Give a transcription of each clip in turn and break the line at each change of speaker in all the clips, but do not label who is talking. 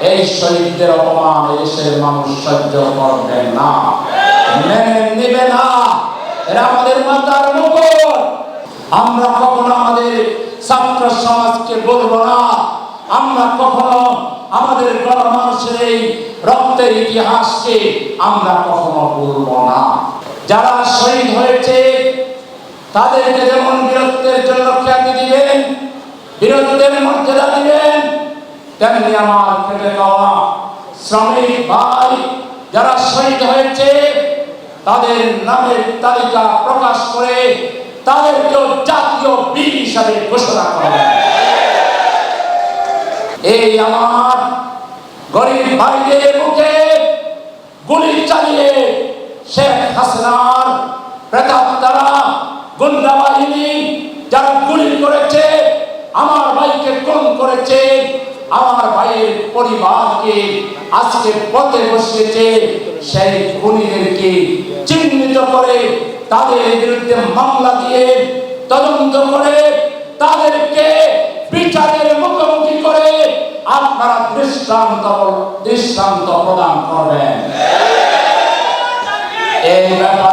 এই শহীদদের অপমান এদেশের মানুষ সহ্য করবেন না। মেনে নেবে না। এরা আমাদের মাতার মুকুট। আমরা কখনো আমাদের ছাত্র সমাজকে বলব না। আমরা কখনো আমাদের গণমানুষের এই রক্তের ইতিহাসকে আমরা কখনো বলব না। যারা শহীদ হয়েছে, তাদেরকে যেমন বীরত্বের জন্য খ্যাতি দিবেন বীরত্বের মর্যাদা দিবেন তেমনি আমার খেটে খাওয়া শ্রমিক ভাই যারা শহীদ হয়েছে, তাদের নামের তালিকা প্রকাশ করে তাদেরকেও জাতীয় বীর হিসাবে ঘোষণা করা এই আমার গরিব ভাইদের মুখে গুলি চালিয়ে শেখ হাসিনার প্রেতাত্মারা গুন্ডা বাহিনী যারা গুলি করেছে আমার ভাইকে খুন করেছে আমার ভাইয়ের পরিবারকে আজকে পথে বসিয়েছে সেই খুনিদেরকে চিহ্নিত করে তাদের বিরুদ্ধে মামলা দিয়ে তদন্ত করে তাদেরকে বিচারের মুখোমুখি করে আপনারা দৃষ্টান্ত দৃষ্টান্ত প্রদান করবেন। এই ব্যাপারে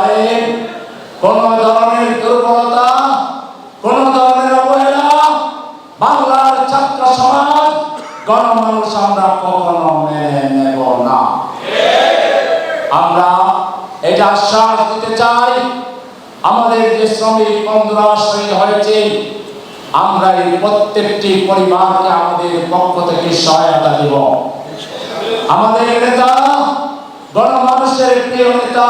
আমাদের যে শ্রমিক বন্ধুরা শহীদ হয়েছে, আমরা এই প্রত্যেকটি পরিবারকে আমাদের পক্ষ থেকে সহায়তা দিব। আমাদের নেতা, গণমানুষের প্রিয় নেতা,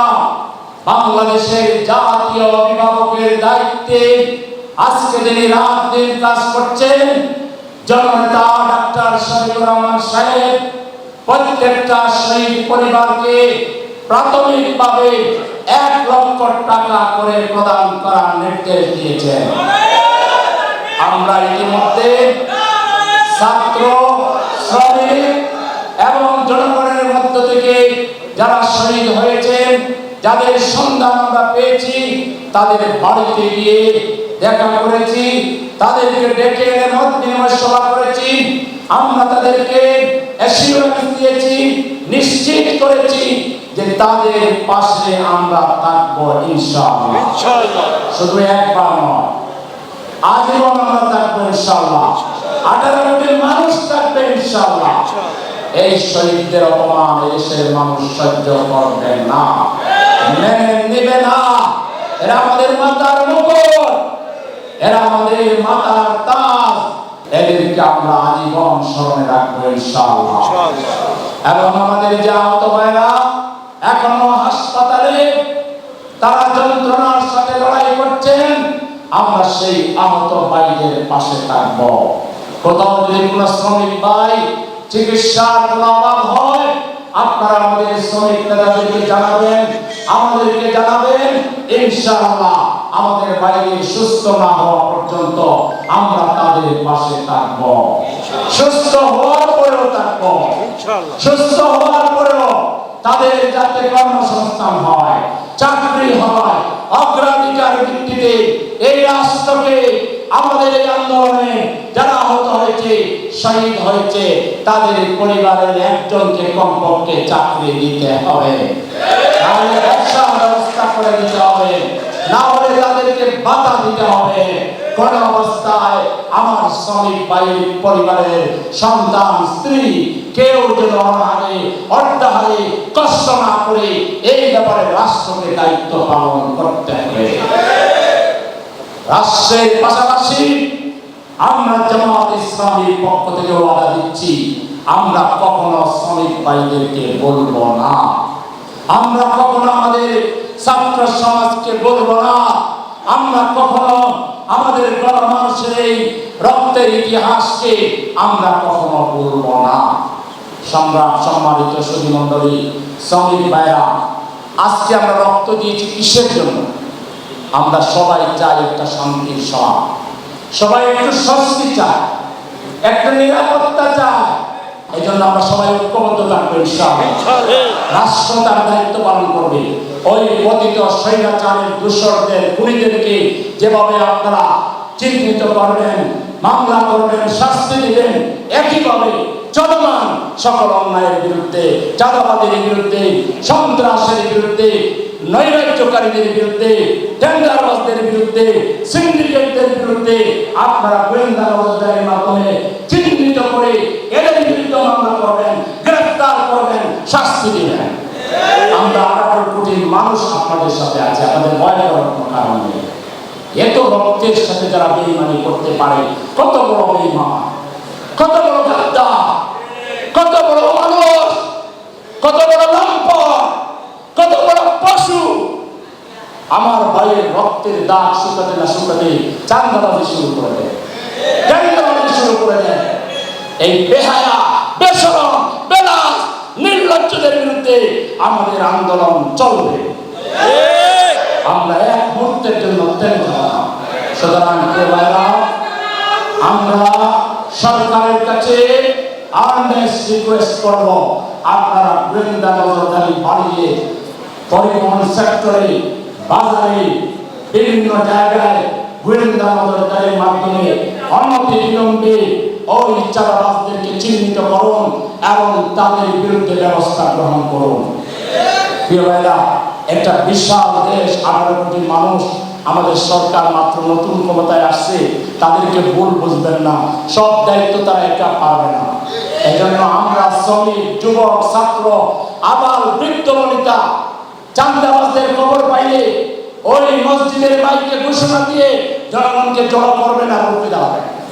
বাংলাদেশের জাতীয় অভিভাবকের দায়িত্বে আজকে যিনি রাত দিন কাজ করছেন, জননেতা ডাক্তার শহীদুর রহমান সাহেব, প্রত্যেকটা শহীদ পরিবারকে প্রাথমিকভাবে এক লক্ষ টাকা করে প্রদান করার নির্দেশ দিয়েছেন। আমরা ইতিমধ্যে ছাত্র, শ্রমিক এবং জনগণের মধ্য থেকে যারা শহীদ হয়েছেন, যাদের সন্ধান আমরা পেয়েছি, তাদের বাড়িতে গিয়ে দেখা করেছি, তাদেরকে ডেকে এনে মত বিনিময় সভা করেছি, আমরা তাদেরকে অ্যাসিওরেন্স দিয়েছি, নিশ্চিত করেছি যে তাদের পাশে আমরা থাকব ইনশাআল্লাহ। শুধু একবার নয় আজীবন আমরা থাকব ইনশাআল্লাহ। আঠারো কোটি মানুষ থাকবে ইনশাআল্লাহ। এই শহীদদের অপমান দেশের মানুষ সহ্য করবেন না। মেনে নেবে না। এরা আমাদের মাতার মুকুট। এরা আমাদের মাতার তাজ। এদেরকে আমরা আজীবন স্মরণে রাখব ইনশাআল্লাহ। এবং আমাদের যে আহত ভাইরা এখনও হাসপাতালে তারা যন্ত্রণার সাথে লড়াই করছেন আমরা সেই আহত ভাইদের পাশে থাকব। কোথাও যদি কোনো শ্রমিক ভাই চিকিৎসার কোনো অভাব হয় আপনারা আমাদের শ্রমিক নেতাদেরকে জানাবেন আমাদেরকে জানাবেন ইনশাআল্লাহ আমাদের বাইরে সুস্থ না হওয়া পর্যন্ত আমরা তাদের পাশে থাকব। সুস্থ হওয়ার পরেও থাকব। সুস্থ হওয়ার পরেও তাদের যাতে কর্মসংস্থান হয়, চাকরি হয়, অগ্রাধিকার ভিত্তিতে এই রাষ্ট্রকে, আমাদের এই আন্দোলনে যারা আহত হয়েছে, শহীদ হয়েছে, তাদের পরিবারের একজনকে কমপক্ষে চাকরি দিতে হবে। তাহলে ব্যবসা ব্যবস্থা করে দিতে হবে। না হলে তাদেরকে বাধা দিতে হবে কোন অবস্থায় শ্রমিক ভাইয়ের পরিবারের সন্তান, স্ত্রী, কেউ যেন অনাহারে অর্ধাহারে কষ্ট না করে এই ব্যাপারে রাষ্ট্রকে দায়িত্ব পালন করতে হবে। রাষ্ট্রের পাশাপাশি আমরা জামাত ইসলামীর পক্ষ থেকে ওয়াদা দিচ্ছি, আমরা কখনো শ্রমিক ভাইদেরকে বলব না। আমরা কখনো আমাদের ছাত্র সমাজকে বলব না। আমরা কখনো আমাদের গণমানুষের এই রক্তের ইতিহাসকে আমরা কখনো বলব না। সম্রাট সম্মানিত সুধী মন্ডলী শ্রমিক ভাইরা, আজকে আমরা রক্ত দিয়েছি কিসের জন্য? আমরা সবাই চাই একটা শান্তির সমাজ। সবাই একটু স্বস্তি চায় একটা নিরাপত্তা চায় এই জন্য আমরা সবাই ঐক্যবদ্ধ থাকব রাষ্ট্র তার দায়িত্ব পালন করবে। ওই পতিত স্বৈরাচারের খুনিদেরকে যেভাবে আপনারা চিহ্নিত করবেন মামলা করবেন শাস্তি দিবেন একইভাবে সকল অন্যায়ের বিরুদ্ধে চাঁদাবাদের বিরুদ্ধে সন্ত্রাসের বিরুদ্ধে নৈরাজ্যকারীদের বিরুদ্ধে টেন্ডারবাজদের বিরুদ্ধে সিন্ডিকেটদের বিরুদ্ধে আপনারা গোয়েন্দা নজরদারির মাধ্যমে করে এদের বিরুদ্ধে মামলা করবেন, গ্রেফতার করবেন, শাস্তি দিবেন। আমরা আঠারো কোটি মানুষ আপনাদের সাথে আছে, আপনাদের ভয় করার কারণ নেই। এত রক্তের সাথে যারা বেইমানি করতে পারে, কত বড় বেইমান, কত বড় গাদ্দা কত বড় মানুষ, কত বড় লম্পট, কত বড় পশু। আমার ভাইয়ের রক্তের দাগ শুকাতে না শুকাতে চান্দাবাজি শুরু করে দেয়। শুরু করে দেয়। এই বেহায়া, বেসরম বেলাস নির্লজ্জদের বিরুদ্ধে আমাদের আন্দোলন চলবে। আমরা এক মুহূর্তের জন্য সুতরাং আমরা সরকারের কাছে আর্নেস রিকোয়েস্ট করব, আপনারা গোয়েন্দা নজরদারি বাড়িয়ে পরিবহন সেক্টরে বাজারে, বিভিন্ন জায়গায় গোয়েন্দা নজরদারির মাধ্যমে অনতি বিলম্বে ওই চারাবাসদেরকে চিহ্নিত করুন এবং তাদের বিরুদ্ধে ব্যবস্থা গ্রহণ করুন। একটা বিশাল দেশ, আঠারো কোটি মানুষ, আমাদের সরকার মাত্র নতুন ক্ষমতায় আসছে, তাদেরকে ভুল বুঝবেন না। সব দায়িত্ব তারা একা পারবে না। এজন্য আমরা শ্রমিক, যুবক, ছাত্র আবার বৃদ্ধ বনিতা, চান্দাবাজদের খবর পাইলে ওই মসজিদের মাইকে ঘোষণা দিয়ে জনগণকে জড়ো করবে না রুখে দেওয়া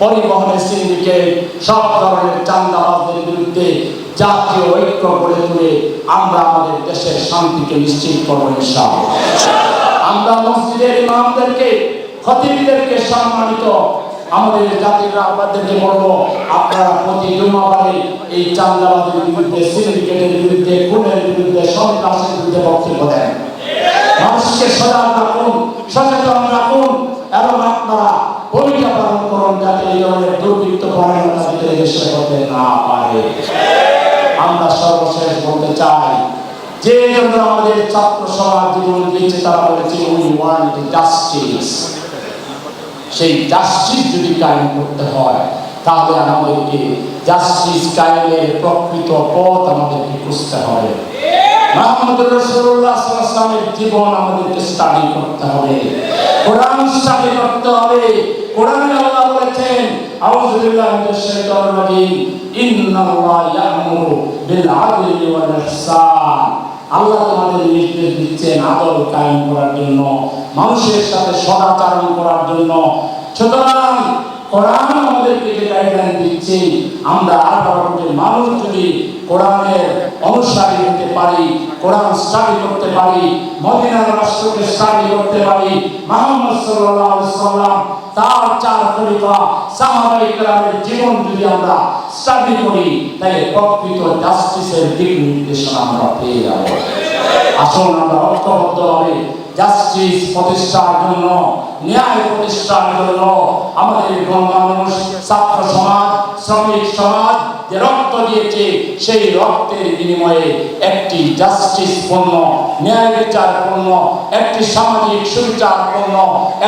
পরিবহনের সিন্ডিকেট সব ধরনের চান্দাবাজদের বিরুদ্ধে জাতীয় ঐক্য গড়ে তুলে আমরা আমাদের দেশের শান্তিকে নিশ্চিত করব আমরা মসজিদের ইমামদেরকে, খতিবদেরকে সম্মানিত, আমাদের জাতির রাহবারদেরকে বলব, আপনারা প্রতি জুমাবারে এই চান্দাবাদের বিরুদ্ধে, সিন্ডিকেটের বিরুদ্ধে, খুনের বিরুদ্ধে, সন্ত্রাসের বিরুদ্ধে বক্তব্য দেন। মানুষকে সজাগ রাখুন, সচেতন রাখুন, এবং আপনারা ভূমিকা পালন করুন যাতে এই ধরনের দুর্বৃত্ত পরায়ণতা ভিতরে দেশে করতে না পারে আমরা সর্বশেষ বলতে চাই, যে জন্য আমাদের ছাত্র সমাজ জীবন দিয়েছে তারা বলেছে উই ওয়ান্ট জাস্টিস সেই জাস্টিস যদি কায়েম করতে হয়, তাহলে আমাদেরকে জাস্টিস কায়েমের প্রকৃত পথ আমাদেরকে খুঁজতে হবে। আমাদেরকে স্টাডি করতে হবে। কোরআন বলেছেন আল্লাহ তোমাদের দিচ্ছেন আদল কায়েম করার জন্য, মানুষের সাথে সদাচরণ করার জন্য। সুতরাং কোরআন আমাদেরকে দিচ্ছে, আমরা আঠারো মানুষ যদি কোরআনের অনুসারী হতে পারি, কোরআন স্টাডি করতে পারি, মদিনার রাষ্ট্রকে স্টাডি করতে পারি। মোহাম্মদ সাল্লাল্লাহু আলাইহি সাল্লাম তার চার খলিফা সাহাবায়ে কেরামের জীবন যদি আমরা স্টাডি করি তাই প্রকৃত জাস্টিসের দিক নির্দেশনা আমরা পেয়ে যাব। আসুন আমরা ঐক্যবদ্ধভাবে জাস্টিস প্রতিষ্ঠার জন্য ন্যায় প্রতিষ্ঠার জন্য আমাদের গণমানুষ ছাত্র সমাজ, শ্রমিক সমাজ যে রক্ত দিয়েছে, সেই রক্তের বিনিময়ে একটি জাস্টিস পণ্য, ন্যায় বিচার পূর্ণ একটি সামাজিক সুবিচার পূর্ণ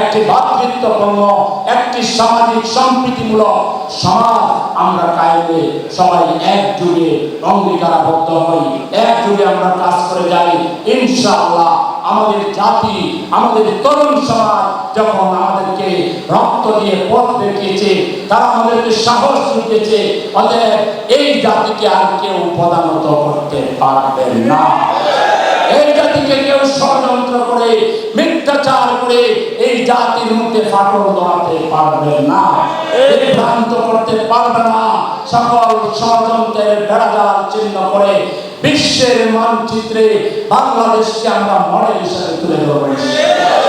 একটি ভ্রাতৃত্বপূর্ণ একটি সামাজিক সম্প্রীতিমূলক সমাজ আমরা কায়েমে সবাই একযোগে অঙ্গীকারাবদ্ধ হই, একযোগে আমরা কাজ করে যাই। ইনশাআল্লাহ আমাদের জাতি, আমাদের তরুণ সমাজ যখন আমাদেরকে রক্ত দিয়ে পথ দেখিয়েছে, তারা আমাদেরকে সাহস জুগিয়েছে, অতএব এই জাতিকে আর কেউ প্রদানত করতে পারবেন না। এই জাতিকে কেউ ষড়যন্ত্র করে, মিথ্যাচার করে এই জাতির মধ্যে ফাটল ধরাতে পারবে না। বিভ্রান্ত করতে পারবে না। সকল ষড়যন্ত্রের বেড়াজাল চিহ্ন করে বিশ্বের মানচিত্রে বাংলাদেশকে আমরা মডেল হিসাবে তুলে ধরবো।